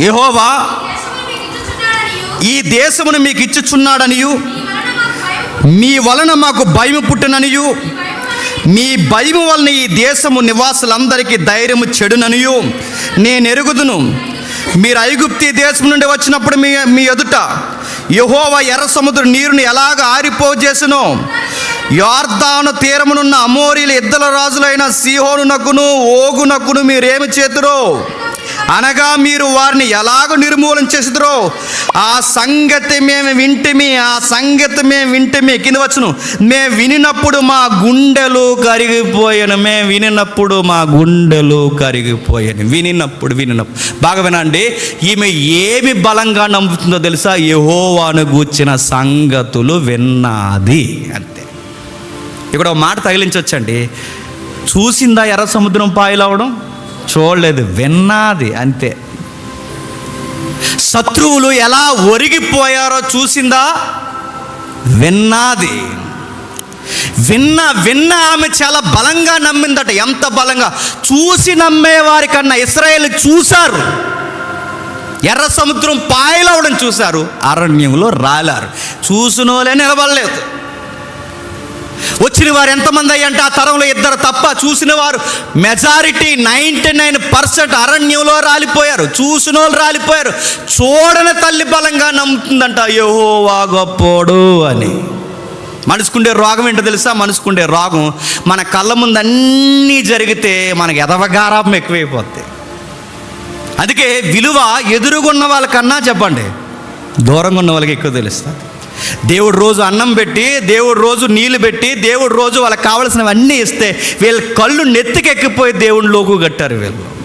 యహోవా ఈ దేశమును మీకు ఇచ్చుచున్నాడనియు మీ వలన మాకు భయం భయము పుట్టుననియు మీ భయము వలన ఈ దేశము నివాసులందరికీ ధైర్యము చెడుననియు. నేను ఎరుగుదును. మీరు ఐగుప్తి దేశం నుండి వచ్చినప్పుడు మీ మీ ఎదుట యహోవ ఎర్ర సముద్ర నీరుని ఎలాగ ఆరిపోజేసునో యార్దాను తీరమునున్న అమోరీల ఇద్దల రాజులైన సీహోనునకును ఓగునకును మీరేమి చేతురో అనగా మీరు వారిని ఎలాగ నిర్మూలన చేసిద్రో ఆ సంగతి మేము వింటిమి ఆ సంగతి మేము వింటిమి. కింద వచ్చును మేము వినినప్పుడు మా గుండెలు కరిగిపోయాను మేము వినినప్పుడు మా గుండెలు కరిగిపోయాను. వినినప్పుడు వినినప్పుడు. బాగా వినండి ఈమె ఏమి బలంగా నమ్ముతుందో తెలుసా? యహోవాను గూర్చిన సంగతులు విన్నది అంతే. ఇక్కడ ఒక మాట తగిలించవచ్చండి చూసిందా ఎర్ర సముద్రం పాయలవడం? చూడలేదు విన్నాది అంతే. శత్రువులు ఎలా ఒరిగిపోయారో చూసిందా? విన్నాది. విన్న విన్న ఆమె చాలా బలంగా నమ్మిందట. ఎంత బలంగా? చూసి నమ్మేవారి కన్నా ఇస్రాయేల్ చూశారు. ఎర్ర సముద్రం పాయలవడం చూశారు. అరణ్యంలో రాలారు. చూసినోలే నిలబడలేదు. వచ్చిన వారు ఎంతమంది అయ్యంటే ఆ తరంలో ఇద్దరు తప్ప చూసిన వారు మెజారిటీ నైంటీ నైన్ పర్సెంట్ అరణ్యంలో రాలిపోయారు. చూసిన వాళ్ళు రాలిపోయారు. చూడని తల్లి బలంగా నమ్ముతుందంట యెహోవా గొప్పోడు అని. మనసుకుండే రోగం ఏంటో తెలుసా? మనసుకుండే రోగం మన కళ్ళ ముందు అన్నీ జరిగితే మనకి ఎదవగారాపం ఎక్కువైపోద్ది. అందుకే విలువ ఎదురుగున్న వాళ్ళకన్నా చెప్పండి దూరంగా ఉన్న వాళ్ళకి ఎక్కువ తెలుస్తుంది. దేవుడు రోజు అన్నం పెట్టి దేవుడు రోజు నీళ్ళు పెట్టి దేవుడు రోజు వాళ్ళకి కావలసినవన్నీ ఇస్తే వీళ్ళ కళ్ళు నెత్తికెక్కిపోయి దేవుని లోకు కట్టారు వీళ్ళు.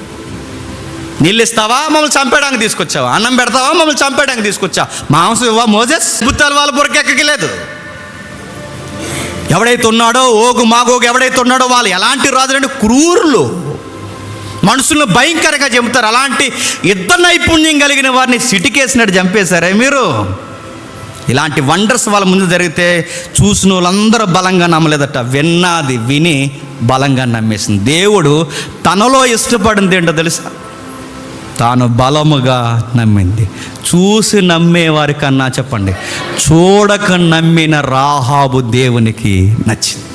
నీళ్ళు ఇస్తావా? మమ్మల్ని చంపేయడానికి తీసుకొచ్చావా? అన్నం పెడతావా? మమ్మల్ని చంపేయడానికి తీసుకొచ్చా మాంసం ఇవ్వా మోజెస్? బుత్తాలు వాళ్ళ బురకెక్కలేదు ఎవడైతే ఉన్నాడో ఓగు మాగోగు ఎవడైతే ఉన్నాడో వాళ్ళు ఎలాంటి రాజులంటే క్రూరులు. మనుషులను భయంకరంగా చెబుతారు అలాంటి యుద్ధ నైపుణ్యం కలిగిన వారిని సిటికేసినట్టు చంపేశారే మీరు. ఇలాంటి వండర్స్ వాళ్ళ ముందు జరిగితే చూసిన వాళ్ళందరూ బలంగా నమ్మలేదట. విన్నది విని బలంగా నమ్మేసింది. దేవుడు తనలో ఇష్టపడింది ఏంటో తెలుసా? తాను బలముగా నమ్మింది. చూసి నమ్మేవారి కన్నా చెప్పండి. చూడక నమ్మిన రాహాబు దేవునికి నచ్చింది.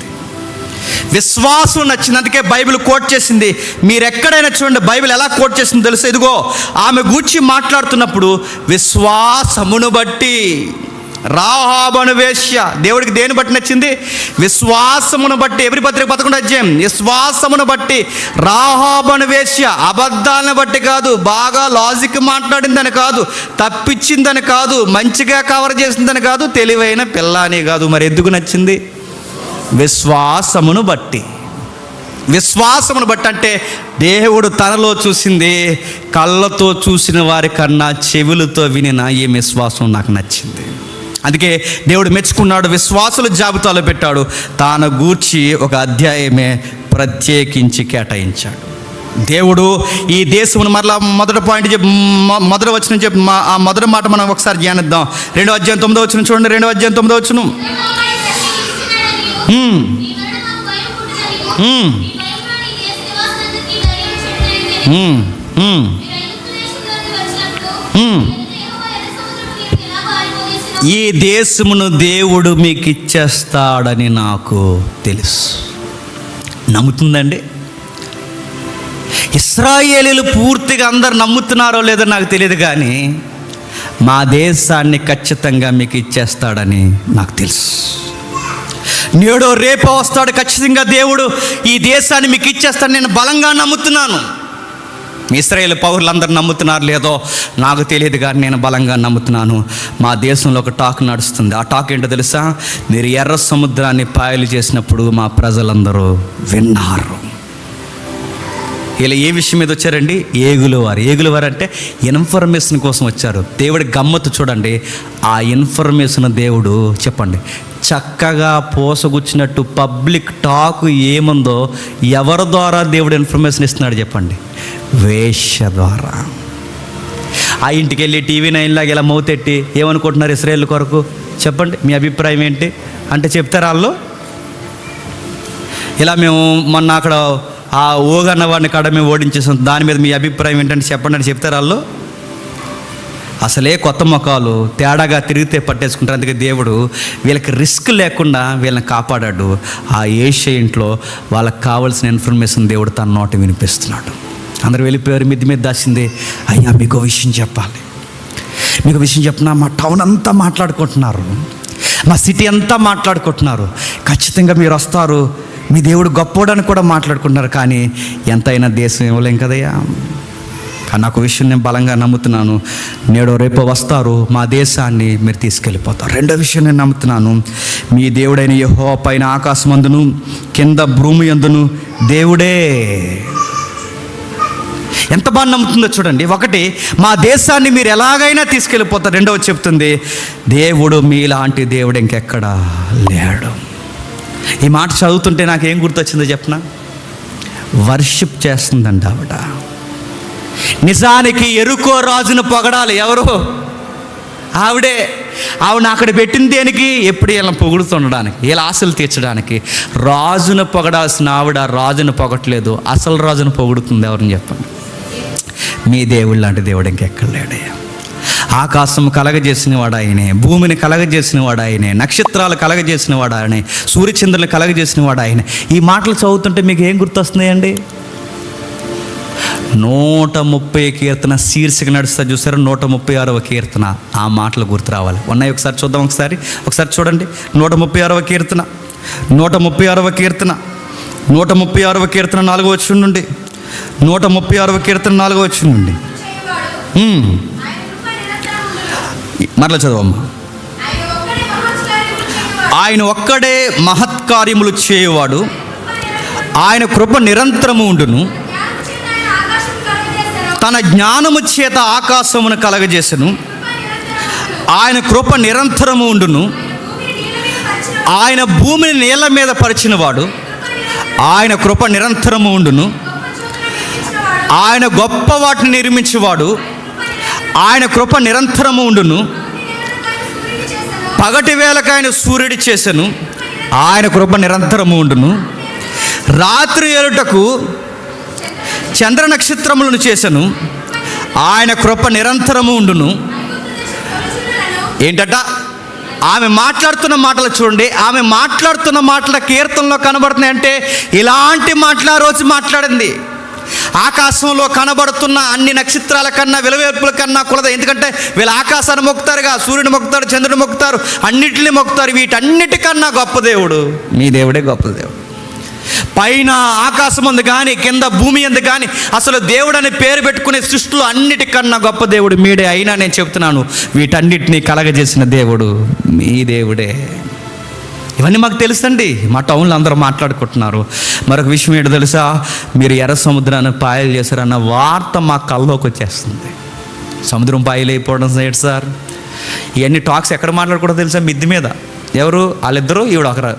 విశ్వాసం నచ్చింది. అందుకే బైబిల్ కోట్ చేసింది. మీరు ఎక్కడైనా చూడండి బైబిల్ ఎలా కోట్ చేసింది తెలుసు? ఇదిగో ఆమె గూర్చి మాట్లాడుతున్నప్పుడు విశ్వాసమును బట్టి రాహాబను వేశ్య. దేవుడికి దేని బట్టి నచ్చింది? విశ్వాసమును బట్టి. ఎవరి పత్రిక పదకొండు అధ్యాయం. విశ్వాసమును బట్టి. రాహాబను వేశ్య. అబద్ధాలను బట్టి కాదు. బాగా లాజిక్ మాట్లాడిందని కాదు. తప్పించిందని కాదు. మంచిగా కవర్ చేసిందని కాదు. తెలివైన పిల్ల అని కాదు. మరి ఎందుకు నచ్చింది? విశ్వాసమును బట్టి. విశ్వాసమును బట్టి అంటే దేవుడు తనలో చూసింది కళ్ళతో చూసిన వారి కన్నా చెవులతో వినిన ఈ విశ్వాసం నాకు నచ్చింది? అందుకే దేవుడు మెచ్చుకున్నాడు విశ్వాసుల జాబితాలో పెట్టాడు. తాను గూర్చి ఒక అధ్యాయమే ప్రత్యేకించి కేటాయించాడు. దేవుడు ఈ దేశమును మరలా మొదటి పాయింట్ చెప్పి మొదటి వచ్చిన చెప్పి మా ఆ మొదటి మాట మనం ఒకసారి ధ్యానిద్దాం. రెండో అధ్యాయం తొమ్మిదో వచ్చిన చూడండి రెండో అధ్యాయం తొమ్మిదో వచ్చును యెహోవా ఈ దేశమును దేవుడు మీకు ఇచ్చేస్తాడని నాకు తెలుసు. నమ్ముతుందండి? ఇస్రాయేలీలు పూర్తిగా అందరు నమ్ముతున్నారో లేదో నాకు తెలియదు కానీ మా దేశాన్ని ఖచ్చితంగా మీకు ఇచ్చేస్తాడని నాకు తెలుసు. నేడో రేపో వస్తాడు ఖచ్చితంగా దేవుడు ఈ దేశాన్ని మీకు ఇచ్చేస్తాడు నేను బలంగా నమ్ముతున్నాను. ఇస్రాయేల్ పౌరులందరూ నమ్ముతున్నారు లేదో నాకు తెలియదు కానీ నేను బలంగా నమ్ముతున్నాను. మా దేశంలో ఒక టాక్ నడుస్తుంది. ఆ టాక్ ఏంటో తెలుసా? మీరు ఎర్ర సముద్రాన్ని పాయలు చేసినప్పుడు మా ప్రజలందరూ విన్నారు. ఇలా ఏ విషయం మీద వచ్చారండి? ఏగులవారు వారు. వారు అంటే ఇన్ఫర్మేషన్ కోసం వచ్చారు. దేవుడి గమ్మత్తు చూడండి. ఆ ఇన్ఫర్మేషన్ దేవుడు చెప్పండి. చక్కగా పోసగుచ్చినట్టు పబ్లిక్ టాక్ ఏముందో ఎవరి ద్వారా దేవుడు ఇన్ఫర్మేషన్ ఇస్తున్నాడు చెప్పండి. వేష ద్వారా ఆ ఇంటికి వెళ్ళి టీవీ నైన్ లాగా ఇలా మౌతెట్టి ఏమనుకుంటున్నారు ఇస్రాయేల్ కొరకు? చెప్పండి మీ అభిప్రాయం ఏంటి? అంటే చెప్తారా వాళ్ళు? ఇలా మేము మొన్న అక్కడ ఆ ఓగన్న వాడిని కాడ మేము ఓడించేసాం. దాని మీద మీ అభిప్రాయం ఏంటంటే చెప్పండి అని చెప్తారు వాళ్ళు? అసలే కొత్త ముఖాలు తేడాగా తిరిగితే పట్టేసుకుంటారు. అందుకే దేవుడు వీళ్ళకి రిస్క్ లేకుండా వీళ్ళని కాపాడాడు. ఆ ఏషియా ఇంట్లో వాళ్ళకి కావాల్సిన ఇన్ఫర్మేషన్ దేవుడు తన నోట వినిపిస్తున్నాడు. అందరు వెళ్ళిపోయారు మిద్ది మీద దాచింది. అయ్యా మీకు విషయం చెప్పాలి. మీకు విషయం చెప్పిన మా టౌన్ అంతా మాట్లాడుకుంటున్నారు. మా సిటీ అంతా మాట్లాడుకుంటున్నారు. ఖచ్చితంగా మీరు వస్తారు. మీ దేవుడు గొప్పోడని కూడా మాట్లాడుకుంటున్నారు. కానీ ఎంతైనా దేశం ఇవ్వలేం కదయ్యా. నాకు విషయం నేను బలంగా నమ్ముతున్నాను. నేడు రేపు వస్తారు. మా దేశాన్ని మీరు తీసుకెళ్ళిపోతారు. రెండో విషయం నేను నమ్ముతున్నాను. మీ దేవుడైన యహో పైన ఆకాశమందును కింద భూమి అందును దేవుడే. ఎంత బాగా నమ్ముతుందో చూడండి. ఒకటి మా దేశాన్ని మీరు ఎలాగైనా తీసుకెళ్ళిపోతారు. రెండవ చెప్తుంది దేవుడు మీలాంటి దేవుడు ఇంకెక్కడా లేడు. ఈ మాట చదువుతుంటే నాకేం గుర్తొచ్చిందో చెప్పనా? వర్షిప్ చేస్తుందండి ఆవిడ. నిజానికి ఎరుకో రాజును పొగడాలి ఎవరు? ఆవిడే. ఆవిడ అక్కడ పెట్టిన దేనికి? ఎప్పుడు వీళ్ళని పొగుడుతుండడానికి వీళ్ళ ఆశలు తీర్చడానికి. రాజును పొగడాల్సిన ఆవిడ రాజును పొగట్లేదు. అసలు రాజును పొగుడుతుంది ఎవరిని చెప్పండి. మీ దేవుడు లాంటి దేవుడు ఇంకెక్కడ లేడయ్యా ఆకాశం కలగజేసిన వాడు ఆయనే భూమిని కలగజేసిన వాడు ఆయనే నక్షత్రాలు కలగజేసిన వాడు ఆయనే సూర్యచంద్రులు కలగజేసిన వాడు ఆయనే ఈ మాటలు చదువుతుంటే మీకు ఏం గుర్తొస్తున్నాయండి? నూట ముప్పై కీర్తన శీర్షిక నడుస్తా చూసారు? నూట ముప్పై ఆరవ కీర్తన. ఆ మాటలు గుర్తు రావాలి. ఉన్నాయి ఒకసారి చూద్దాం ఒకసారి. ఒకసారి చూడండి. నూట ముప్పై ఆరవ కీర్తన. నూట ముప్పై ఆరవ కీర్తన. నూట ముప్పై ఆరవ కీర్తన నాలుగో వచ్చి నుండి. నూట ముప్పై ఆరవ కీర్తన నాలుగో వచ్చినండి మరలా చదవమ్మా. ఆయన ఒక్కడే మహత్కార్యములు చేయవాడు. ఆయన చేయువాడు ఆయన కృప నిరంతరము ఉండును. తన జ్ఞానము చేత ఆకాశమును కలగజేసను. ఆయన కృప నిరంతరము ఉండును. ఆయన భూమిని నీళ్ళ మీద పరిచినవాడు. ఆయన కృప నిరంతరం నిరంతరము ఉండును. ఆయన గొప్ప వాటిని నిర్మించేవాడు. ఆయన కృప నిరంతరము ఉండును. పగటి వేళకు ఆయన సూర్యుడి చేశాను ఆయన కృప నిరంతరము ఉండును. రాత్రి ఏలుటకు చంద్ర నక్షత్రములను చేశాను ఆయన కృప నిరంతరము ఉండును. ఏంటట? ఆమె మాట్లాడుతున్న మాటలు చూడండి. ఆమె మాట్లాడుతున్న మాటల కీర్తనలో కనబడుతున్నాయి అంటే ఇలాంటి మాటలు ఆ రోజు మాట్లాడింది. ఆకాశంలో కనబడుతున్న అన్ని నక్షత్రాల కన్నా విలవేర్పుల కన్నా కులద. ఎందుకంటే వీళ్ళు ఆకాశాన్ని మొక్కుతారుగా సూర్యుని మొక్కుతారు చంద్రుని మొక్కుతారు అన్నిటిని మొక్కుతారు. వీటన్నిటికన్నా గొప్ప దేవుడు. మీ దేవుడే గొప్ప దేవుడు. పైన ఆకాశం ఉంది కానీ కింద భూమి ఉంది కానీ అసలు దేవుడు అని పేరు పెట్టుకునే సృష్టిలో అన్నిటికన్నా గొప్ప దేవుడు మీడే. అయినా నేను చెప్తున్నాను వీటన్నిటినీ కలగజేసిన దేవుడు మీ దేవుడే. ఇవన్నీ మాకు తెలుసండి. మా టౌన్లో అందరూ మాట్లాడుకుంటున్నారు. మరొక విషయం ఏంటో తెలుసా? మీరు ఎర్ర సముద్రాన్ని పాయలు చేశారన్న వార్త మా కల్లోకి వచ్చేస్తుంది. సముద్రం పాయలు అయిపోవడం ఏంటి సార్? ఇవన్నీ టాక్స్ ఎక్కడ మాట్లాడుకోవడం తెలుసా మిద్ది మీద? ఎవరు? వాళ్ళిద్దరూ ఈవిడ ఒకరు.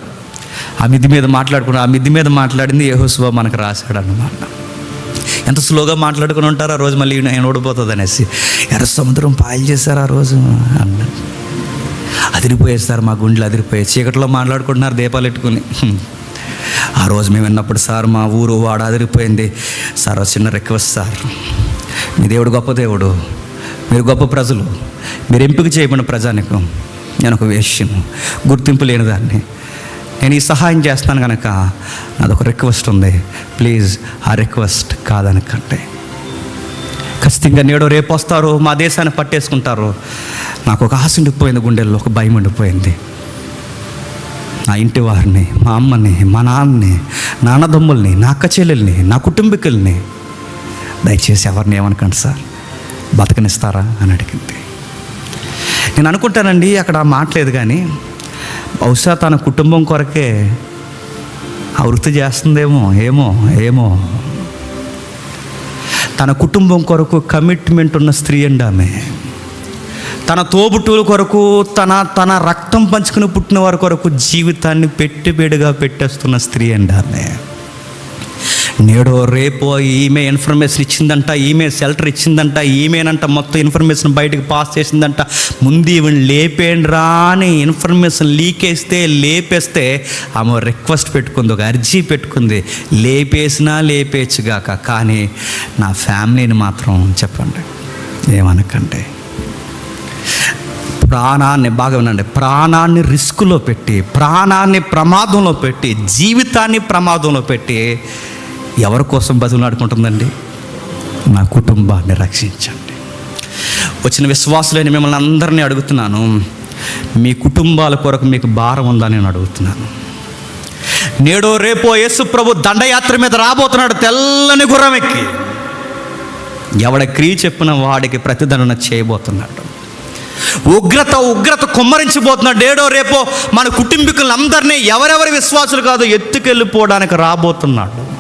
ఆ మిద్ది మీద మాట్లాడుకున్నారు ఆ మిద్ది మీద మాట్లాడింది యెహోషువ మనకు రాశాడు అన్నమాట ఎంత స్లోగా మాట్లాడుకుని ఉంటారు ఆ రోజు మళ్ళీ నేను ఓడిపోతుంది అనేసి ఎర్ర సముద్రం పాయలు చేశారు ఆ రోజు అన్నాడు అదిరిపోయేది సార్ మా గుండెలు అదిరిపోయాయి. చీకట్లో మాట్లాడుకుంటున్నారు దీపాలు పెట్టుకుని. ఆ రోజు మేము విన్నప్పుడు సార్ మా ఊరు వాడు అదిరిపోయింది. సార్ చిన్న రిక్వెస్ట్ సార్. మీ దేవుడు గొప్ప దేవుడు. మీరు గొప్ప ప్రజలు. మీరు ఎంపిక చేయబడిన ప్రజానికం. నేను ఒక విషయం గుర్తింపు లేని దాన్ని. నేను ఈ సహాయం చేస్తాను కనుక నాదొక రిక్వెస్ట్ ఉంది. ప్లీజ్ ఆ రిక్వెస్ట్ కాదనకంటే ఖచ్చితంగా నేడు రేపు వస్తారు మా దేశాన్ని పట్టేసుకుంటారు. నాకు ఒక ఆశ ఉండిపోయింది గుండెల్లో ఒక భయం ఉండిపోయింది. నా ఇంటి వారిని మా అమ్మని మా నాన్నని నా అన్నదమ్ముల్ని నా అక్క చెల్లెల్ని నా కుటుంబీకుల్ని దయచేసి ఎవరిని ఏమనకండి సార్? బతకనిస్తారా? అని అడిగింది. నేను అనుకుంటానండి అక్కడ మాట్లేదు కానీ బహుశా తన కుటుంబం కొరకే ఆ వృత్తి చేస్తుందేమో ఏమో ఏమో. తన కుటుంబం కొరకు కమిట్మెంట్ ఉన్న స్త్రీ అండి ఆమె. తన తోబుట్టువుల కొరకు తన తన రక్తం పంచుకుని పుట్టిన వారి కొరకు జీవితాన్ని పెట్టుబడిగా పెట్టేస్తున్న స్త్రీ అండి ఆమె నేడో రేపో ఈమె ఇన్ఫర్మేషన్ ఇచ్చిందంట ఈమె షెల్టర్ ఇచ్చిందంట ఈమెనంట మొత్తం ఇన్ఫర్మేషన్ బయటకు పాస్ చేసిందంట. ముందు ఈవెన్ లేపేండురా అని ఇన్ఫర్మేషన్ లీకేస్తే లేపేస్తే ఆమె రిక్వెస్ట్ పెట్టుకుంది ఒక అర్జీ పెట్టుకుంది. లేపేసినా లేపేయచ్చుగాక కానీ నా ఫ్యామిలీని మాత్రం చెప్పండి ఏమనకంటే ప్రాణాన్ని బాగా వినండి. ప్రాణాన్ని రిస్క్లో పెట్టి ప్రాణాన్ని ప్రమాదంలో పెట్టి జీవితాన్ని ప్రమాదంలో పెట్టి ఎవరి కోసం బతులాడుకుంటుందండి నా కుటుంబాన్ని రక్షించండి. వచ్చిన విశ్వాసులైన మిమ్మల్ని అందరినీ అడుగుతున్నాను. మీ కుటుంబాల కొరకు మీకు భారం ఉందా నేను అడుగుతున్నాను. నేడో రేపో యేసు ప్రభు దండయాత్ర మీద రాబోతున్నాడు తెల్లని గుర్రం ఎక్కి. ఎవడ క్రియ చెప్పిన వాడికి ప్రతిదండన చేయబోతున్నాడు. ఉగ్రత ఉగ్రత కుమ్మరించిపోతున్నాడు. ఏడో రేపో మన కుటుంబీకులందరినీ ఎవరెవరి విశ్వాసులు కాదు ఎత్తుకెళ్ళిపోవడానికి రాబోతున్నాడు.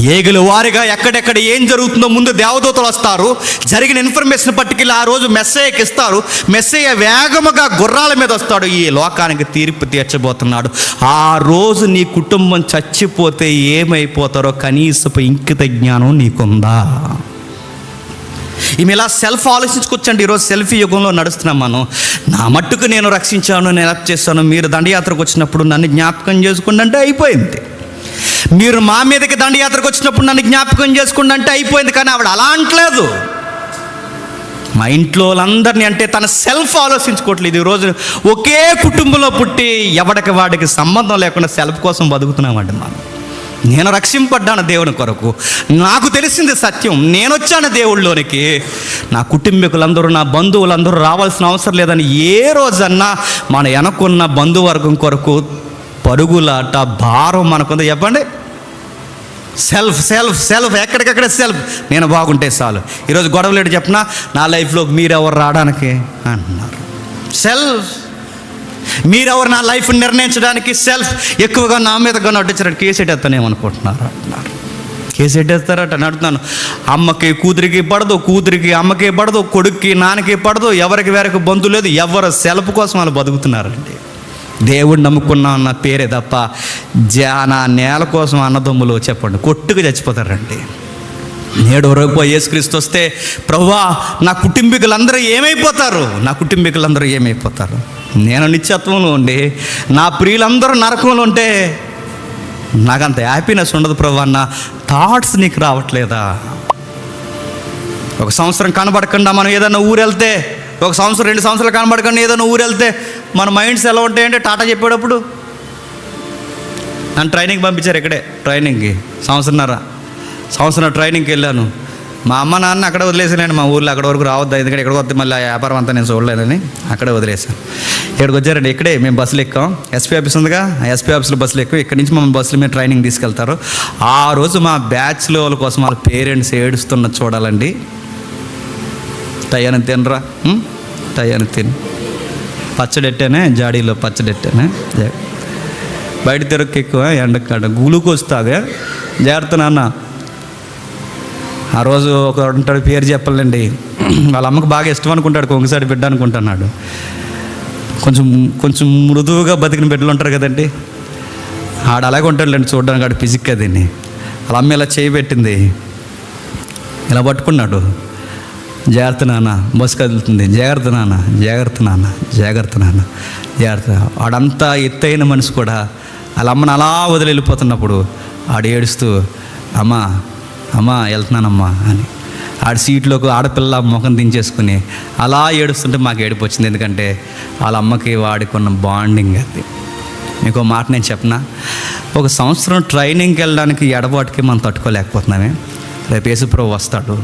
ఏగులు వారిగా ఎక్కడెక్కడ ఏం జరుగుతుందో ముందు దేవదూతలు వస్తారు. జరిగిన ఇన్ఫర్మేషన్ పట్టుకెళ్ళి ఆ రోజు మెస్సయ్యకి ఇస్తారు. మెస్సయ్య వేగముగా గుర్రాల మీద వస్తాడు. ఈ లోకానికి తీర్పు తీర్చబోతున్నాడు. ఆ రోజు నీ కుటుంబం చచ్చిపోతే ఏమైపోతారో కనీసపు ఇంకిత జ్ఞానం నీకుందా? ఈమె ఇలా సెల్ఫ్ ఆలోచించుకొచ్చండి. ఈరోజు సెల్ఫీ యుగంలో నడుస్తున్నాం మనం. నా మట్టుకు నేను రక్షించాను నేను హెల్ప్ చేస్తాను మీరు దండయాత్రకు వచ్చినప్పుడు నన్ను జ్ఞాపకం చేసుకుంటే అంటే అయిపోయింది. మీరు మా మీదకి దండయాత్రకు వచ్చినప్పుడు నన్ను జ్ఞాపకం చేసుకుంటే అంటే అయిపోయింది. కానీ ఆవిడ అలా అంటలేదు మా ఇంట్లో వాళ్ళందరినీ అంటే తన సెల్ఫ్ ఆలోచించుకోవట్లేదు. ఈరోజు ఒకే కుటుంబంలో పుట్టి ఎవడికి వాడికి సంబంధం లేకుండా సెల్ఫ్ కోసం బతుకుతున్నామండి మనం. నేను రక్షింపడ్డాను దేవుని కొరకు. నాకు తెలిసింది సత్యం. నేను వచ్చాను దేవుళ్ళలోనికి నా కుటుంబీకులందరూ నా బంధువులందరూ రావాల్సిన అవసరం లేదని ఏ రోజన్నా మన వెనకున్న బంధువర్గం కొరకు పరుగులాట భారం మనకుంది. చెప్పండి. సెల్ఫ్ సెల్ఫ్ సెల్ఫ్ ఎక్కడికక్కడ సెల్ఫ్ నేను బాగుంటే చాలు. ఈరోజు గొడవలేడు చెప్పినా? నా లైఫ్లోకి మీరెవరు రావడానికి? అంటున్నారు సెల్ఫ్ మీరెవరు నా లైఫ్ నిర్ణయించడానికి సెల్ఫ్ ఎక్కువగా నా మీద కానీ అడ్డించారు కేసు ఎట్టేస్తానేమనుకుంటున్నారు అంటున్నారు. కేసు ఎట్టేస్తారట అని అమ్మకి కూతురికి పడదు కూతురికి అమ్మకి పడదు కొడుక్కి నాన్నకి పడదు ఎవరికి వేరకు బంధు లేదు ఎవరు సెల్ఫ్ కోసం వాళ్ళు బతుకుతున్నారండి. దేవుడు నమ్ముకున్నా అన్న పేరే తప్ప జానా నేల కోసం అన్నదమ్ములు చెప్పండి కొట్టుకు చచ్చిపోతారండి. నేడు రేపు యేసుక్రీస్తు వస్తే ప్రభా నా కుటుంబీకులందరూ ఏమైపోతారు? నా కుటుంబీకులందరూ ఏమైపోతారు? నేను నిత్యత్వంలో ఉండి నా ప్రియులందరూ నరకంలో ఉంటే నాకంత హ్యాపీనెస్ ఉండదు ప్రభా అన్న థాట్స్ నీకు రావట్లేదా? ఒక సంవత్సరం కనబడకుండా మనం ఏదైనా ఊరు వెళ్తే ఒక సంవత్సరం రెండు సంవత్సరాలు కనబడకుండా ఏదైనా ఊరు వెళ్తే మన మైండ్స్ ఎలా ఉంటాయంటే టాటా చెప్పేటప్పుడు? నన్ను ట్రైనింగ్ పంపించారు ఇక్కడే ట్రైనింగ్కి సంవత్సరంన్నర. సంవత్సరం ట్రైనింగ్కి వెళ్ళాను. మా అమ్మ నాన్న అక్కడ వదిలేసానండి మా ఊళ్ళో అక్కడ వరకు రావద్దు. ఎందుకంటే ఇక్కడికి వస్తే మళ్ళీ ఆ వ్యాపారం అంతా నేను చూడలేదని అక్కడే వదిలేసాను ఇక్కడికి వచ్చారండి. ఇక్కడే మేము బస్సులు ఎక్కాం. ఎస్పీ ఆఫీస్ ఉందిగా. ఎస్పీ ఆఫీస్లో బస్సులు ఎక్కువ. ఇక్కడి నుంచి మమ్మల్ని బస్సులు మీద ట్రైనింగ్ తీసుకెళ్తారు. ఆ రోజు మా బ్యాచ్లో వాళ్ళ కోసం వాళ్ళ పేరెంట్స్ ఏడుస్తున్న చూడాలండి. టయాన్ని తినరా? ఉం? టయాన్ని తిని. పచ్చడెట్టానే? జాడీలో పచ్చడెట్టానే? బయట తిరగకు ఎక్కువ. ఎండకాడ. గ్లూకోజ్ తాగా. జాగ్రత్త నాన్న. ఆ రోజు ఒక ఉంటాడు పేరు చెప్పాలండి. వాళ్ళ అమ్మకు బాగా ఇష్టం అనుకుంటాడు కొంగసారి బిడ్డ అనుకుంటున్నాడు. కొంచెం కొంచెం మృదువుగా బతికిన బిడ్డలు ఉంటారు కదండి. ఆడ అలాగే ఉంటాడులేండి చూడడానికి ఆడు ఫిజిక్ కదండి వాళ్ళ అమ్మ ఇలా చేయి పెట్టింది. ఇలా పట్టుకున్నాడు. జాగ్రత్త నాన్న బస్సు కదులుతుంది. జాగ్రత్త నాన్న జాగ్రత్త నాన్న జాగ్రత్త నాన్న జాగ్రత్త వాడంతా ఎత్తైన మనిషి కూడా. వాళ్ళ అమ్మను అలా వదిలి వెళ్ళిపోతున్నప్పుడు ఆడు ఏడుస్తూ అమ్మా అమ్మా వెళ్తున్నానమ్మా అని. ఆడ సీట్లోకి ఆడపిల్ల ముఖం దించేసుకుని అలా ఏడుస్తుంటే మాకు ఏడుపు వచ్చింది. ఎందుకంటే వాళ్ళ అమ్మకి వాడికి ఉన్న బాండింగ్ అది. మీకు మాట నేను చెప్పనా? ఒక సంవత్సరం ట్రైనింగ్కి వెళ్ళడానికి ఎడబాటుకి మనం తట్టుకోలేకపోతున్నామే. రేపు యేసుప్రభు వస్తాడు.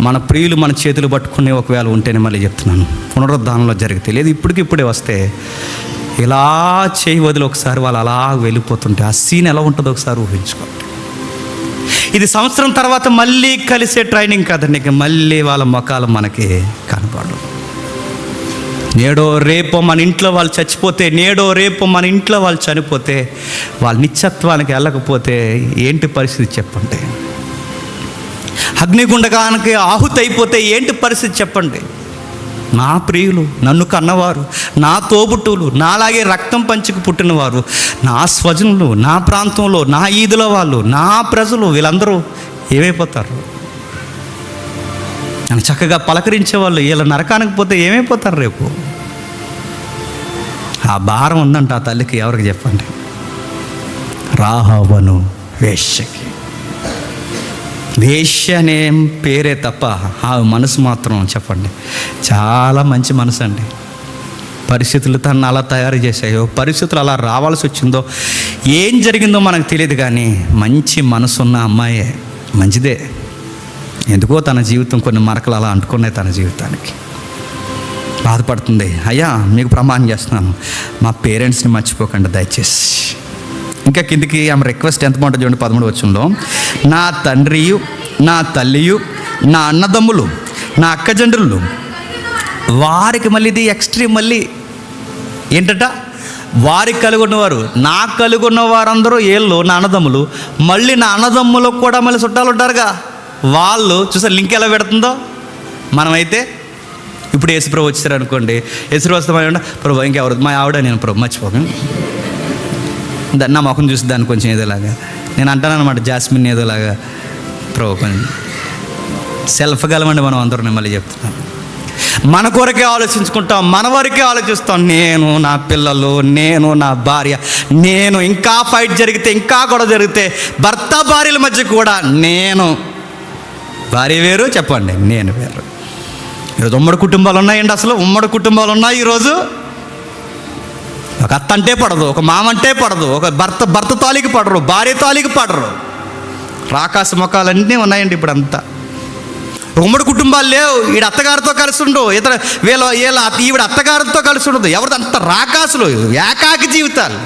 మన ప్రియులు మన చేతులు పట్టుకునే ఒకవేళ ఉంటేనే మళ్ళీ చెప్తున్నాను. పునరుద్ధానంలో జరిగితే లేదు ఇప్పటికి ఇప్పుడే వస్తే ఇలా చేయి వదిలి ఒకసారి వాళ్ళు అలా వెళ్ళిపోతుంటే ఆ సీన్ ఎలా ఉంటుందో ఒకసారి ఊహించుకోండి ఇది సంవత్సరం తర్వాత మళ్ళీ కలిసే ట్రైనింగ్ కదండి. ఇక మళ్ళీ వాళ్ళ ముఖాలు మనకి కనపడవు. నేడో రేపో మన ఇంట్లో వాళ్ళు చచ్చిపోతే నేడో రేపో మన ఇంట్లో వాళ్ళు చనిపోతే వాళ్ళ నిత్యత్వానికి వెళ్ళకపోతే ఏంటి పరిస్థితి చెప్పండి? అగ్నిగుండగానికి ఆహుతి అయిపోతే ఏంటి పరిస్థితి చెప్పండి? నా ప్రియులు నన్ను కన్నవారు నా తోబుట్టువులు నాలాగే రక్తం పంచుకు పుట్టినవారు నా స్వజనులు నా ప్రాంతంలో నా ఈదుల వాళ్ళు నా ప్రజలు వీళ్ళందరూ ఏమైపోతారు? నన్ను చక్కగా పలకరించే వాళ్ళు వీళ్ళ నరకానికి పోతే ఏమైపోతారు రేపు? ఆ భారం ఉందంట ఆ తల్లికి ఎవరికి చెప్పండి? రాహవను వేశ్యకి. వేష్య అనే పేరే తప్ప ఆ మనసు మాత్రం చెప్పండి. చాలా మంచి మనసు అండి పరిస్థితులు తను అలా తయారు చేశాయో. పరిస్థితులు అలా రావాల్సి వచ్చిందో ఏం జరిగిందో మనకు తెలియదు కానీ మంచి మనసున్న అమ్మాయే మంచిదే. ఎందుకో తన జీవితం కొన్ని మరకలు అలా అంటుకున్నాయి తన జీవితానికి. బాధపడుతుంది. అయ్యా మీకు ప్రమాణం చేస్తున్నాను. మా పేరెంట్స్ని మర్చిపోకండి దయచేసి. ఇంకా కిందికి ఆమె రిక్వెస్ట్ ఎంత బాగుంటుంది చూడండి పదమూడు వచ్చంలో నా తండ్రియు నా తల్లియు నా అన్నదమ్ములు నా అక్కజండ్రులు వారికి మళ్ళీ ఇది ఎక్స్ట్రీమ్ మళ్ళీ ఏంటట? వారికి కలుగున్నవారు. నాకు కలుగున్న వారందరూ ఏళ్ళు నా అన్నదమ్ములు. మళ్ళీ నా అన్నదమ్ములకు కూడా మళ్ళీ చుట్టాలు ఉంటారుగా. వాళ్ళు చూసారు లింక్ ఎలా పెడుతుందో? మనమైతే ఇప్పుడు యేసుప్రభు వచ్చారు అనుకోండి యేసుప్రభు వస్తామని ప్రభు ఇంకెవరు? మా ఆవిడ నేను ప్రభు మర్చిపోకండి దాన్ని నా ముఖం చూసి దాన్ని కొంచెం ఏదోలాగా. నేను అంటాను అనమాట జాస్మిన్ ఏదోలాగా ప్రభు కొంచెం సెల్ఫ్ గలమండి మనం అందరూ మళ్ళీ చెప్తున్నాను మన కొరకే ఆలోచించుకుంటాం మన వరకే ఆలోచిస్తాం. నేను నా పిల్లలు నేను నా భార్య నేను ఇంకా ఫైట్ జరిగితే ఇంకా గొడవ జరిగితే భర్త భార్యల మధ్య కూడా నేను. భార్య వేరు చెప్పండి నేను వేరు. ఈరోజు ఉమ్మడి కుటుంబాలు ఉన్నాయండి అసలు ఉమ్మడి కుటుంబాలు ఉన్నాయి ఈరోజు. ఒక అత్త అంటే పడదు ఒక మామ అంటే పడదు ఒక భర్త భర్త తాలికి పడరు భార్య తాలికి పడరు. రాకాశ ముఖాలన్నీ ఉన్నాయండి ఇప్పుడు అంతా ఉమ్మడి కుటుంబాలు లేవు ఈడ అత్తగారితో కలిసి ఉండు ఇతర వీళ్ళ వీళ్ళ అత్త- ఈవిడ అత్తగారితో కలిసి ఉండదు. ఎవరిది అంత రాకాసులు ఏకాకి జీవితాలు.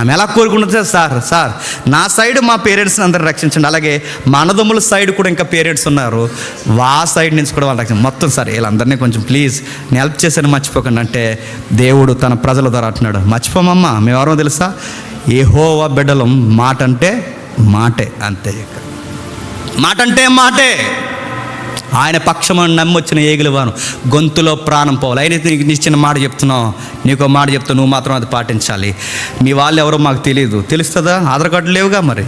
ఆమె ఎలా కోరుకుంటుంది సార్ సార్ నా సైడ్ మా పేరెంట్స్ని అందరూ రక్షించండి. అలాగే మా అన్నదమ్ముల సైడ్ కూడా ఇంకా పేరెంట్స్ ఉన్నారు. వా సైడ్ నుంచి కూడా వాళ్ళు రక్షించండి మొత్తం సార్ వీళ్ళందరినీ కొంచెం ప్లీజ్ నేను హెల్ప్ చేశాను మర్చిపోకండి. అంటే దేవుడు తన ప్రజల ద్వారా అంటున్నాడు. మర్చిపోమమ్మా మేమెవరో తెలుసా? ఏహోవా బిడ్డలం. మాట అంటే మాటే అంతే మాట అంటే మాటే. ఆయన పక్షమని నమ్మొచ్చిన ఏగులవాను. గొంతులో ప్రాణం పోవాలి. ఆయన నీకు ఇచ్చిన మాట చెప్తున్నావు. నీకు మాట చెప్తావు నువ్వు మాత్రం అది పాటించాలి. మీ వాళ్ళు ఎవరో మాకు తెలియదు తెలుస్తుందా? ఆధార్ కార్డు లేవుగా మరి?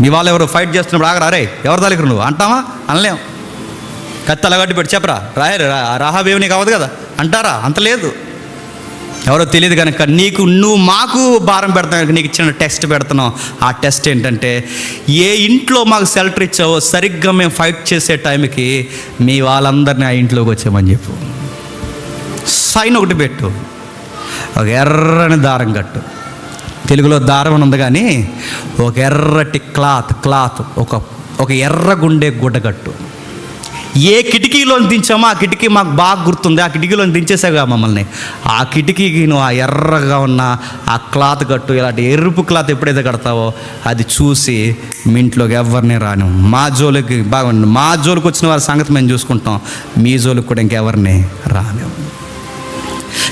మీ వాళ్ళు ఎవరు ఫైట్ చేస్తున్నప్పుడు ఆగరా? రే ఎవరి దగ్గర నువ్వు? అంటావా? అనలేం. కత్తి అలగడ్డి పెట్టి చెప్పరా? రాయరు రాహాబేవి నీకు అవ్వదు కదా? అంటారా? అంత లేదు. ఎవరో తెలియదు కనుక నీకు నువ్వు మాకు భారం పెడతావు కనుక నీకు ఇచ్చిన టెస్ట్ పెడుతున్నావు. ఆ టెస్ట్ ఏంటంటే ఏ ఇంట్లో మాకు సెల్టర్ ఇచ్చావో సరిగ్గా మేము ఫైట్ చేసే టైంకి మీ వాళ్ళందరినీ ఆ ఇంట్లోకి వచ్చామని చెప్పు. సైన్ ఒకటి పెట్టు. ఒక ఎర్రని దారం కట్టు. తెలుగులో దారం అని ఉంది కానీ ఒక ఎర్రటి క్లాత్ క్లాత్ ఒక ఒక ఎర్ర గుండె గుడ్డ కట్టు. ఏ కిటికీలో దించామో ఆ కిటికీ మాకు బాగా గుర్తుంది. ఆ కిటికీలో దించేసాగా మమ్మల్ని. ఆ కిటికీకి నువ్వు ఆ ఎర్రగా ఉన్న ఆ క్లాత్ కట్టు ఇలాంటి ఎరుపు క్లాత్ ఎప్పుడైతే కడతావో అది చూసి మీ ఇంట్లోకి ఎవరిని రాను. మా జోలికి బాగుండు. మా జోలికి వచ్చిన వారి సంగతి మేము చూసుకుంటాం. మీ జోలికి కూడా ఇంకెవరిని రాను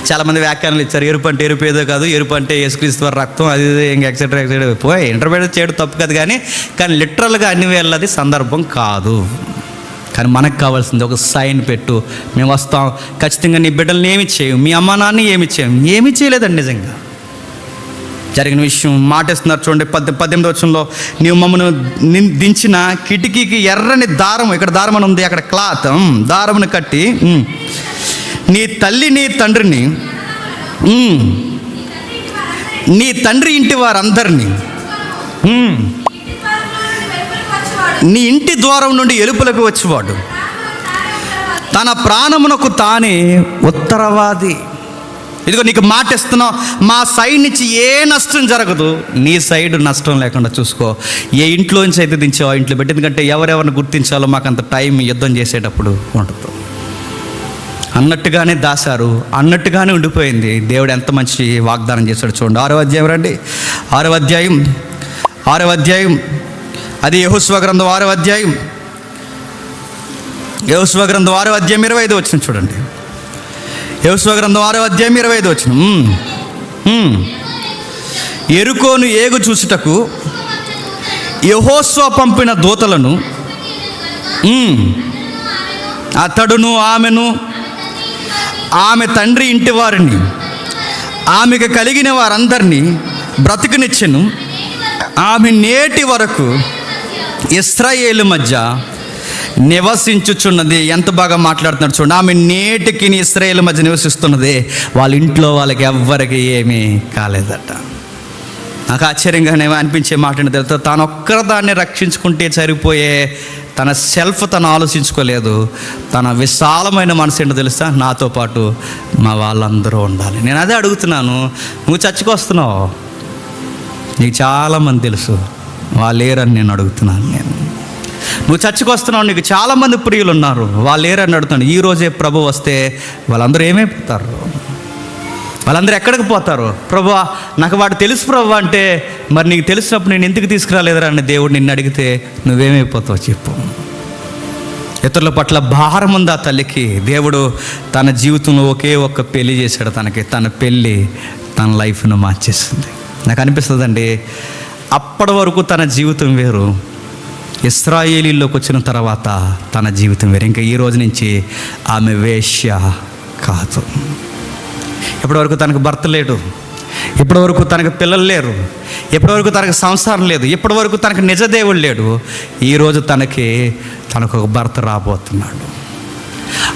చాలామంది వ్యాఖ్యానాలు ఇచ్చారు. ఎరుపు అంటే ఎరుపు ఏదో కాదు ఎరుపు అంటే యేసుక్రీస్తు వారి రక్తం అది ఇంక ఇంకా ఎక్సెట్రా ఎక్సెట్రా పోయి ఇంటర్మీడియట్ చేయడం తప్పు కాదు కానీ కానీ లిటరల్గా అన్ని వేళ్ళది సందర్భం కాదు. కానీ మనకు కావాల్సింది ఒక సైన్ పెట్టు. మేము వస్తాం. ఖచ్చితంగా నీ బిడ్డల్ని ఏమి చేయం మీ అమ్మ నాన్న ఏమి చేయం ఏమి చేయలేదండి నిజంగా. జరిగిన విషయం మాటేస్తున్నారు చూడండి. పద్దె పద్దెనిమిది వచ్చంలో నీవు మమ్మల్ని దించిన కిటికీకి ఎర్రని దారం ఇక్కడ దారం అని ఉంది. అక్కడ క్లాత్. దారమును కట్టి నీ తల్లి నీ తండ్రిని నీ తండ్రి ఇంటి వారందరినీ నీ ఇంటి ద్వారం నుండి ఎలుపులకు వచ్చేవాడు. తన ప్రాణమునకు తానే ఉత్తరవాది. ఇదిగో నీకు మాట ఇస్తున్నావు మా సైడ్ నుంచి ఏ నష్టం జరగదు. నీ సైడ్ నష్టం లేకుండా చూసుకో. ఏ ఇంట్లోంచి అయితే దించావు ఆ ఇంట్లో పెట్టి. ఎందుకంటే ఎవరెవరిని గుర్తించాలో మాకు అంత టైం యుద్ధం చేసేటప్పుడు ఉండదు. అన్నట్టుగానే దాశారు అన్నట్టుగానే ఉండిపోయింది. దేవుడు ఎంత మంచి వాగ్దానం చేశాడు చూడండి. ఆరో అధ్యాయం రండి. ఆరో అధ్యాయం ఆరో అధ్యాయం. అది యహుస్వ గ్రంథం ఆరో అధ్యాయం. యహుస్వ గ్రంథం ఆరో అధ్యాయం ఇరవై ఐదు వచ్చిన చూడండి. యహుస్వ గ్రంథం ఆరో అధ్యాయం ఇరవై ఐదు వచ్చిన ఎరుకోను ఏగు చూసుటకు యహోస్వ పంపిన దూతలను అతడును ఆమెను ఆమె తండ్రి ఇంటి వారిని ఆమెకు కలిగిన వారందరినీ బ్రతికినిచ్చెను. ఆమె నేటి వరకు ఇస్రాయేల్ మధ్య నివసించుచున్నది. ఎంత బాగా మాట్లాడుతున్నాడు చూడండి. ఆమె నేటికి ఇస్రాయేల్ మధ్య నివసిస్తున్నది. వాళ్ళ ఇంట్లో వాళ్ళకి ఎవ్వరికి ఏమీ కాలేదట. నాకు ఆశ్చర్యంగానే అనిపించే మాట ఏంటో తాను ఒక్కదాన్ని రక్షించుకుంటే సరిపోయే తన సెల్ఫ్ తను ఆలోచించుకోలేదు. తన విశాలమైన మనసు ఏంటో తెలుసా? నాతో పాటు మా వాళ్ళందరూ ఉండాలి. నేను అదే అడుగుతున్నాను. నువ్వు చచ్చికొస్తున్నావు నీకు చాలామంది తెలుసు. వాళ్ళేరని నేను అడుగుతున్నాను నేను. నువ్వు చచ్చికొస్తున్నావు నీకు చాలామంది ప్రియులు ఉన్నారు వాళ్ళు అడుగుతాను ఈరోజే ప్రభు వస్తే వాళ్ళందరూ ఏమైపోతారు? వాళ్ళందరూ ఎక్కడికి పోతారు? ప్రభు నాకు వాడు తెలుసు ప్రభు అంటే మరి నీకు తెలిసినప్పుడు నేను ఎందుకు తీసుకురాలేదురా అని దేవుడు నిన్ను అడిగితే నువ్వేమైపోతావు చెప్పు. ఇతరుల పట్ల భారం ఉందా తల్లికి? దేవుడు తన జీవితంలో ఒకే ఒక్క పెళ్ళి చేశాడు తనకి. తన పెళ్ళి తన లైఫ్ను మార్చేసింది. నాకు అనిపిస్తుందండి అప్పటి వరకు తన జీవితం వేరు. ఇస్రాయేలీలోకి వచ్చిన తర్వాత తన జీవితం వేరు. ఇంకా ఈ రోజు నుంచి ఆమె వేష్య కాదు. ఇప్పటివరకు తనకు భర్త లేడు. ఇప్పటివరకు తనకు పిల్లలు లేరు. ఇప్పటివరకు తనకు సంసారం లేదు. ఇప్పటివరకు తనకు నిజదేవుడు లేడు. ఈరోజు తనకి తనకు ఒక భర్త రాబోతున్నాడు.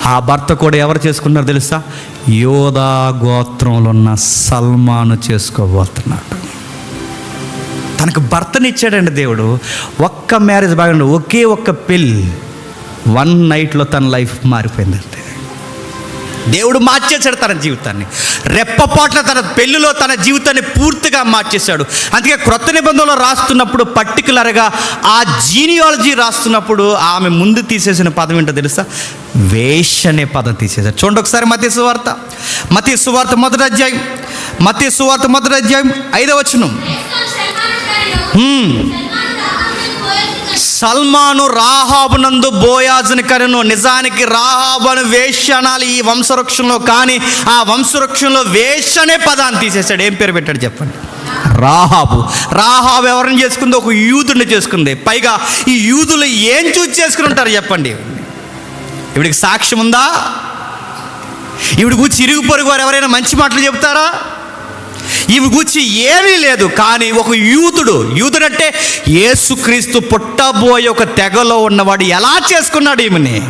ఆ భర్త కూడా ఎవరు చేసుకున్నారో తెలుసా? యోధా గోత్రంలో ఉన్న సల్మాను చేసుకోబోతున్నాడు. తనకు భర్తనిచ్చాడండి దేవుడు. ఒక్క మ్యారేజ్ బాగా ఒకే ఒక్క పెళ్ళి వన్ నైట్లో తన లైఫ్ మారిపోయిందంటే దేవుడు మార్చేశాడు తన జీవితాన్ని. రెప్పపాట్ల తన పెళ్ళిలో తన జీవితాన్ని పూర్తిగా మార్చేశాడు. అందుకే క్రొత్త నిబంధనలో రాస్తున్నప్పుడు పర్టికులర్గా ఆ జీనియాలజీ రాస్తున్నప్పుడు ఆమె ముందు తీసేసిన పదం ఏంటో తెలుసా? వేష్ అనే పదం తీసేశాడు. చూడండి ఒకసారి మతీ సువార్త మతీ సువార్త మొదటి అధ్యాయం. మతీ సువార్త మొదటి అధ్యాయం ఐదవ వచనం. సల్మాను రాహాబునందు బోయాజుని కరెను. నిజానికి రాహాబును అని వేష్యనాలు ఈ వంశవృక్షంలో. కానీ ఆ వంశవృక్షంలో వేష్ అనే పదాన్ని తీసేశాడు. ఏం పేరు పెట్టాడు చెప్పండి? రాహాబు. రాహాబు ఎవరిని చేసుకుంది? ఒక యూదుని చేసుకుంది. పైగా ఈ యూదులు ఏం చూసి చేసుకుని ఉంటారు చెప్పండి? ఇవిడికి సాక్ష్యం ఉందా? ఇవిడి గురించి ఇరుగు పొరుగు వారు ఎవరైనా మంచి మాటలు చెప్తారా ఇవి గురించి ఏమీ లేదు. కానీ ఒక యూతుడు యూతుడంటే ఏసుక్రీస్తు యేసుక్రీస్తు పుట్టబోయే ఒక తెగలో ఉన్నవాడు ఎలా చేసుకున్నాడు ఈమెని?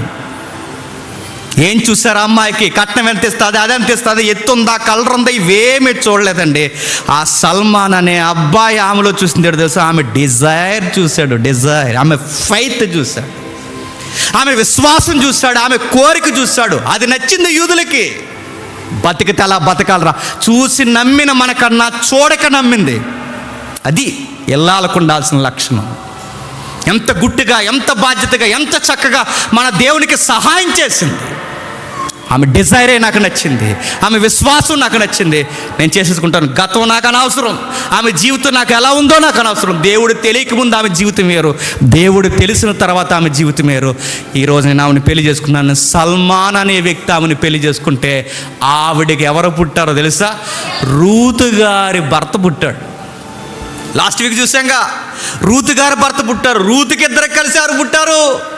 ఏం చూసారు అమ్మాయికి? కట్నం ఎంత ఇస్తుంది అది ఎంత ఇస్తుంది ఎత్తుందా కలర్ ఉందా ఇవేమి చూడలేదండి. ఆ సల్మాన్ అనే అబ్బాయి ఆమెలో చూసింది తెలుసు తెలుసా? ఆమె డిజైర్ చూశాడు డిజైర్. ఆమె ఫైత్ చూశాడు. ఆమె విశ్వాసం చూశాడు ఆమె కోరిక చూశాడు. అది నచ్చింది యూదులకి. బతికితే అలా బతకాలరా. చూసి నమ్మిన మనకన్నా చూడక నమ్మింది. అది ఎల్లాలకు ఉండాల్సిన లక్షణం. ఎంత గుట్టుగా ఎంత బాధ్యతగా ఎంత చక్కగా మన దేవునికి సహాయం చేసింది. ఆమె డిజైరే నాకు నచ్చింది ఆమె విశ్వాసం నాకు నచ్చింది. నేను చేసేసుకుంటాను. గతం నాకు అనవసరం. ఆమె జీవితం నాకు ఎలా ఉందో నాకు అనవసరం. దేవుడు తెలియకముందు ఆమె జీవితం వేరు. దేవుడు తెలిసిన తర్వాత ఆమె జీవితం వేరు. ఈరోజు నేను ఆమెను పెళ్ళి చేసుకున్నాను. సల్మాన్ అనే వ్యక్తి ఆమెను పెళ్ళి చేసుకుంటే ఆవిడకి ఎవరు పుట్టారో తెలుసా? రూతు గారి భర్త పుట్టాడు. లాస్ట్ వీక్ చూసాంగా రూతు గారి భర్త పుట్టారు. రూతుకి ఇద్దరు కలిసి ఆరు పుట్టారు?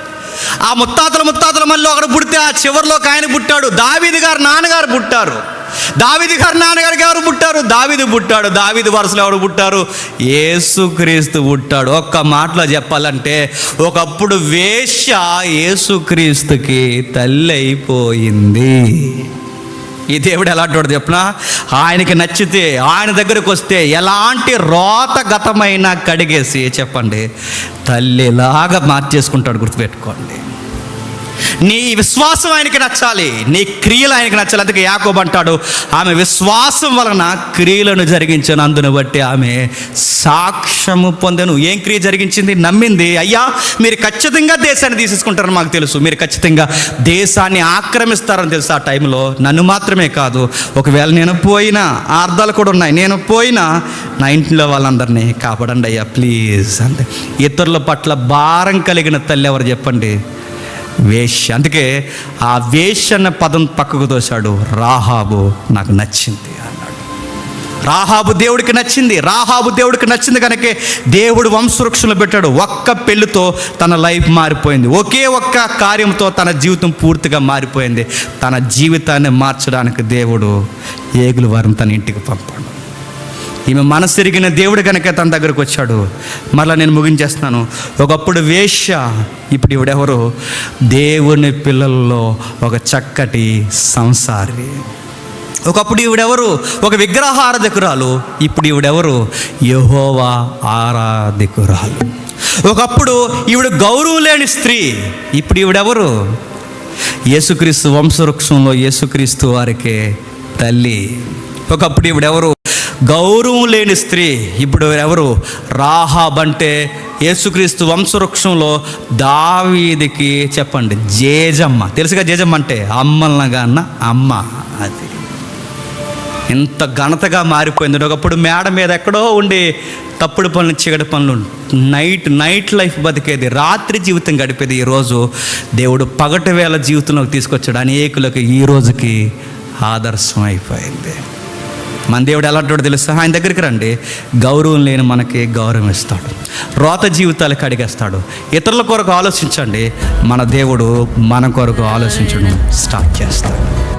ఆ ముత్తాతల ముత్తాతల మళ్ళీ ఒకడు పుడితే ఆ చివరిలో ఒక ఆయన పుట్టాడు. దావీది గారు నాన్నగారు పుట్టారు. దావిది గారు నాన్నగారికి ఎవరు పుట్టారు? దావిది పుట్టాడు. దావిది వరుసలో ఎవరు పుట్టారు? ఏసుక్రీస్తు పుట్టాడు. ఒక్క మాటలో చెప్పాలంటే ఒకప్పుడు వేష ఏసుక్రీస్తుకి తల్లి అయిపోయింది. ఈ దేవుడు ఎలాంటి చెప్పిన? ఆయనకి నచ్చితే ఆయన దగ్గరకు వస్తే ఎలాంటి రోతగతమైన కడిగేసి చెప్పండి తల్లిలాగా మార్చేసుకుంటాడు గుర్తుపెట్టుకోండి. నీ విశ్వాసం ఆయనకి నచ్చాలి నీ క్రియలు ఆయనకి నచ్చాలి. అందుకే యాకోబ్ అంటాడు ఆమె విశ్వాసం వలన క్రియలను జరిగించిన అందును బట్టి ఆమె సాక్ష్యము పొందను. ఏం క్రియ జరిగించింది? నమ్మింది. అయ్యా మీరు ఖచ్చితంగా దేశాన్ని తీసేసుకుంటారని మాకు తెలుసు. మీరు ఖచ్చితంగా దేశాన్ని ఆక్రమిస్తారని తెలుసు ఆ టైంలో. నన్ను మాత్రమే కాదు ఒకవేళ నేను పోయినా అర్థాలు కూడా ఉన్నాయి. నేను పోయినా నా ఇంట్లో వాళ్ళందరినీ కాపాడండి అయ్యా ప్లీజ్. అంతే. ఇతరుల పట్ల భారం కలిగిన తల్లి ఎవరు చెప్పండి? వేష్. అందుకే ఆ వేష్ అన్న పదం పక్కకు తోశాడు. రాహాబు నాకు నచ్చింది అన్నాడు. రాహాబు దేవుడికి నచ్చింది. రాహాబు దేవుడికి నచ్చింది కనుకే దేవుడు వంశవృక్షంలో పెట్టాడు. ఒక్క పెళ్ళితో తన లైఫ్ మారిపోయింది. ఒకే ఒక్క కార్యంతో తన జీవితం పూర్తిగా మారిపోయింది. తన జీవితాన్ని మార్చడానికి దేవుడు ఏగులు వారిని తన ఇంటికి పంపాడు. ఈమె మనసు తిరిగిన దేవుడు కనుక తన దగ్గరకు వచ్చాడు. మరలా నేను ముగించేస్తున్నాను. ఒకప్పుడు వేష్య ఇప్పుడు ఇవిడెవరు దేవుని పిల్లల్లో ఒక చక్కటి సంసారి ఒకప్పుడు ఈవిడెవరు? ఒక విగ్రహారాధకురాలు. ఇప్పుడు ఈవిడెవరు? యహోవా ఆరాధకురాలు. ఒకప్పుడు ఈవిడ గౌరవం లేని స్త్రీ. ఇప్పుడు ఈవిడెవరు? యేసుక్రీస్తు వంశవృక్షంలో యేసుక్రీస్తు వారికే తల్లి. ఒకప్పుడు ఈవిడెవరు? గౌరవం లేని స్త్రీ. ఇప్పుడు ఎవరు? రాహాబ్ అంటే యేసుక్రీస్తు వంశవృక్షంలో దావీదికి చెప్పండి. జేజమ్మ. తెలుసుగా జేజమ్మ అంటే? అమ్మలనగా అన్న అమ్మ అది. ఎంత ఘనతగా మారిపోయింది. ఒకప్పుడు మేడ మీద ఎక్కడో ఉండి తప్పుడు పనులు చీకటి పనులు నైట్ నైట్ లైఫ్ బతికేది రాత్రి జీవితం గడిపేది. ఈరోజు దేవుడు పగటి వేళ జీవితంలోకి తీసుకొచ్చాడు. అనేకులకు ఈ రోజుకి ఆదర్శం అయిపోయింది. మన దేవుడు ఎలాంటి తెలుస్తా? ఆయన దగ్గరికి రండి. గౌరవం లేని మనకి గౌరవం ఇస్తాడు. రోత జీవితాలు కడిగేస్తాడు ఇతరుల కొరకు ఆలోచించండి. మన దేవుడు మన కొరకు ఆలోచించడం స్టార్ట్ చేస్తాడు.